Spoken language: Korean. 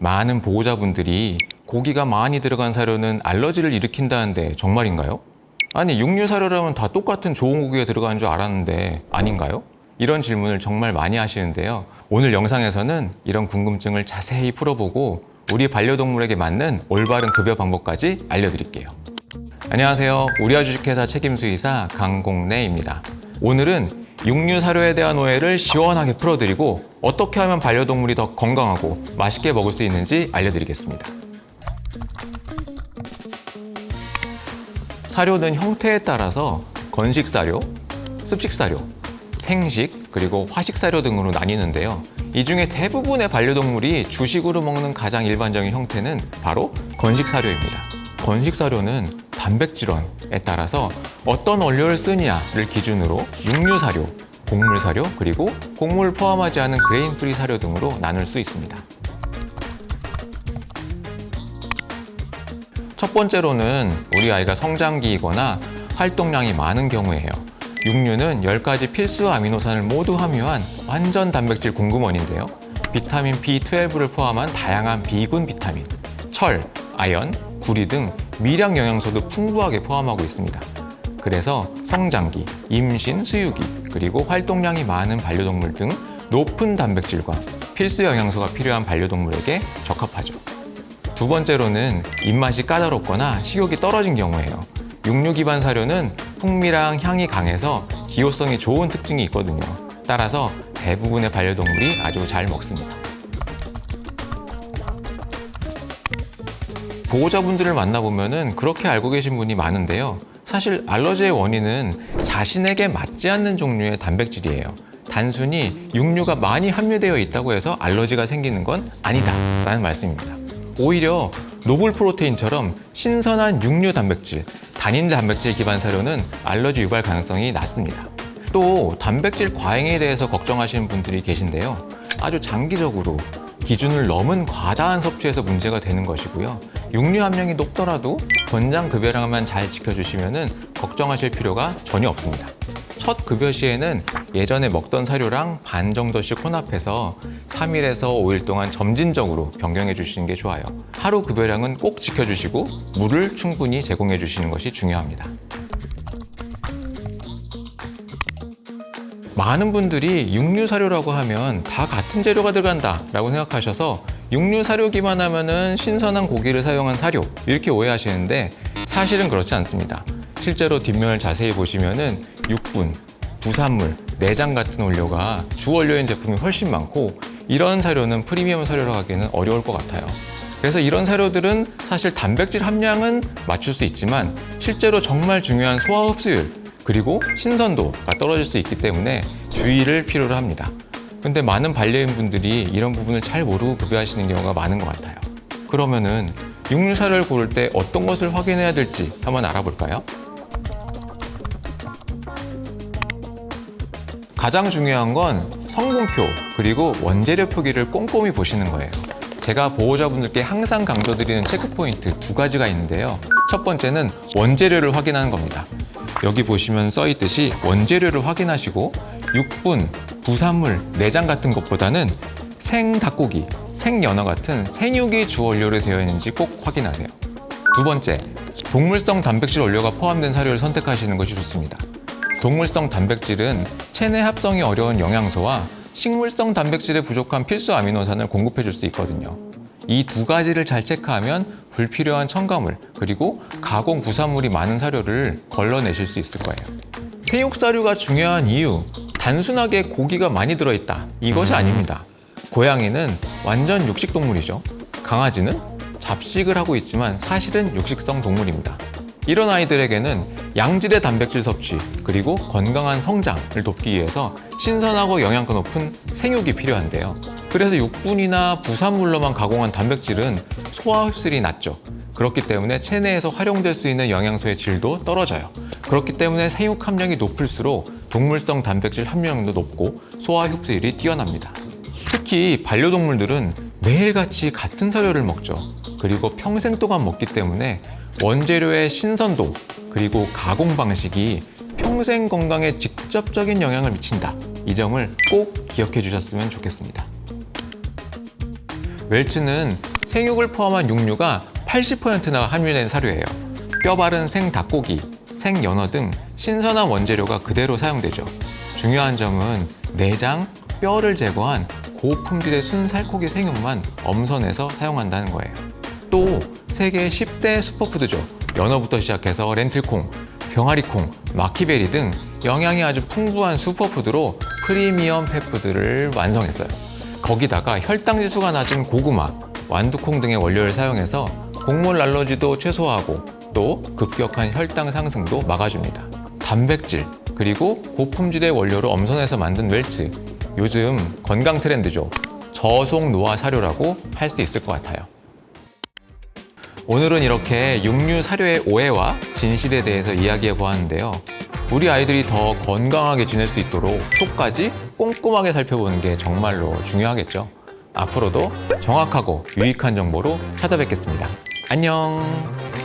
많은 보호자분들이 고기가 많이 들어간 사료는 알러지를 일으킨다는데 정말인가요? 아니 육류 사료라면 다 똑같은 좋은 고기가 들어가는 줄 알았는데 아닌가요? 이런 질문을 정말 많이 하시는데요. 오늘 영상에서는 이런 궁금증을 자세히 풀어보고 우리 반려동물에게 맞는 올바른 급여 방법까지 알려드릴게요. 안녕하세요. 우리아 주식회사 책임수의사 강공래입니다. 오늘은 육류 사료에 대한 오해를 시원하게 풀어드리고 어떻게 하면 반려동물이 더 건강하고 맛있게 먹을 수 있는지 알려드리겠습니다. 사료는 형태에 따라서 건식 사료, 습식 사료, 생식, 그리고 화식 사료 등으로 나뉘는데요. 이 중에 대부분의 반려동물이 주식으로 먹는 가장 일반적인 형태는 바로 건식 사료입니다. 건식 사료는 단백질원에 따라서 어떤 원료를 쓰느냐를 기준으로 육류 사료, 곡물 사료, 그리고 곡물을 포함하지 않은 그레인 프리 사료 등으로 나눌 수 있습니다. 첫 번째로는 우리 아이가 성장기이거나 활동량이 많은 경우예요. 육류는 10가지 필수 아미노산을 모두 함유한 완전 단백질 공급원인데요. 비타민 B12를 포함한 다양한 비군 비타민, 철, 아연, 구리 등 미량 영양소도 풍부하게 포함하고 있습니다. 그래서 성장기, 임신, 수유기, 그리고 활동량이 많은 반려동물 등 높은 단백질과 필수 영양소가 필요한 반려동물에게 적합하죠. 두 번째로는 입맛이 까다롭거나 식욕이 떨어진 경우예요. 육류 기반 사료는 풍미랑 향이 강해서 기호성이 좋은 특징이 있거든요. 따라서 대부분의 반려동물이 아주 잘 먹습니다. 보호자분들을 만나보면은 그렇게 알고 계신 분이 많은데요. 사실 알러지의 원인은 자신에게 맞지 않는 종류의 단백질이에요. 단순히 육류가 많이 함유되어 있다고 해서 알러지가 생기는 건 아니다 라는 말씀입니다. 오히려 노블 프로테인처럼 신선한 육류 단백질, 단일 단백질 기반 사료는 알러지 유발 가능성이 낮습니다. 또 단백질 과잉에 대해서 걱정하시는 분들이 계신데요. 아주 장기적으로 기준을 넘은 과다한 섭취에서 문제가 되는 것이고요. 육류 함량이 높더라도 권장 급여량만 잘 지켜주시면 걱정하실 필요가 전혀 없습니다. 첫 급여 시에는 예전에 먹던 사료랑 반 정도씩 혼합해서 3일에서 5일 동안 점진적으로 변경해 주시는 게 좋아요. 하루 급여량은 꼭 지켜주시고 물을 충분히 제공해 주시는 것이 중요합니다. 많은 분들이 육류 사료라고 하면 다 같은 재료가 들어간다 라고 생각하셔서 육류 사료기만 하면은 신선한 고기를 사용한 사료 이렇게 오해하시는데 사실은 그렇지 않습니다. 실제로 뒷면을 자세히 보시면은 육분, 부산물, 내장 같은 원료가 주 원료인 제품이 훨씬 많고 이런 사료는 프리미엄 사료로 하기에는 어려울 것 같아요. 그래서 이런 사료들은 사실 단백질 함량은 맞출 수 있지만 실제로 정말 중요한 소화 흡수율 그리고 신선도가 떨어질 수 있기 때문에 주의를 필요로 합니다. 근데 많은 반려인 분들이 이런 부분을 잘 모르고 급여하시는 경우가 많은 것 같아요. 그러면은 육류 사료를 고를 때 어떤 것을 확인해야 될지 한번 알아볼까요? 가장 중요한 건 성분표 그리고 원재료 표기를 꼼꼼히 보시는 거예요. 제가 보호자분들께 항상 강조드리는 체크 포인트 두 가지가 있는데요. 첫 번째는 원재료를 확인하는 겁니다. 여기 보시면 써 있듯이 원재료를 확인하시고 육분, 부산물, 내장 같은 것보다는 생 닭고기, 생 연어 같은 생육이 주 원료로 되어 있는지 꼭 확인하세요. 두 번째, 동물성 단백질 원료가 포함된 사료를 선택하시는 것이 좋습니다. 동물성 단백질은 체내 합성이 어려운 영양소와 식물성 단백질에 부족한 필수 아미노산을 공급해 줄 수 있거든요. 이 두 가지를 잘 체크하면 불필요한 첨가물 그리고 가공 부산물이 많은 사료를 걸러내실 수 있을 거예요. 생육 사료가 중요한 이유 단순하게 고기가 많이 들어있다 이것이 아닙니다. 고양이는 완전 육식 동물이죠. 강아지는 잡식을 하고 있지만 사실은 육식성 동물입니다. 이런 아이들에게는 양질의 단백질 섭취 그리고 건강한 성장을 돕기 위해서 신선하고 영양가 높은 생육이 필요한데요. 그래서 육분이나 부산물로만 가공한 단백질은 소화 흡수율이 낮죠. 그렇기 때문에 체내에서 활용될 수 있는 영양소의 질도 떨어져요. 그렇기 때문에 생육 함량이 높을수록 동물성 단백질 함량도 높고 소화 흡수율이 뛰어납니다. 특히 반려동물들은 매일같이 같은 사료를 먹죠. 그리고 평생 동안 먹기 때문에 원재료의 신선도 그리고 가공 방식이 평생 건강에 직접적인 영향을 미친다. 이 점을 꼭 기억해 주셨으면 좋겠습니다. 웰츠는 생육을 포함한 육류가 80%나 함유된 사료예요. 뼈 바른 생 닭고기, 생 연어 등 신선한 원재료가 그대로 사용되죠. 중요한 점은 내장, 뼈를 제거한 고품질의 순살코기 생육만 엄선해서 사용한다는 거예요. 또 세계 10대 슈퍼푸드죠. 연어부터 시작해서 렌틸콩, 병아리콩, 마키베리 등 영양이 아주 풍부한 슈퍼푸드로 프리미엄 펫푸드를 완성했어요. 거기다가 혈당 지수가 낮은 고구마, 완두콩 등의 원료를 사용해서 곡물 알러지도 최소화하고 또 급격한 혈당 상승도 막아줍니다. 단백질 그리고 고품질의 원료를 엄선해서 만든 웰츠 요즘 건강 트렌드죠. 저속 노화 사료라고 할 수 있을 것 같아요. 오늘은 이렇게 육류 사료의 오해와 진실에 대해서 이야기해 보았는데요. 우리 아이들이 더 건강하게 지낼 수 있도록 속까지 꼼꼼하게 살펴보는 게 정말로 중요하겠죠. 앞으로도 정확하고 유익한 정보로 찾아뵙겠습니다. 안녕!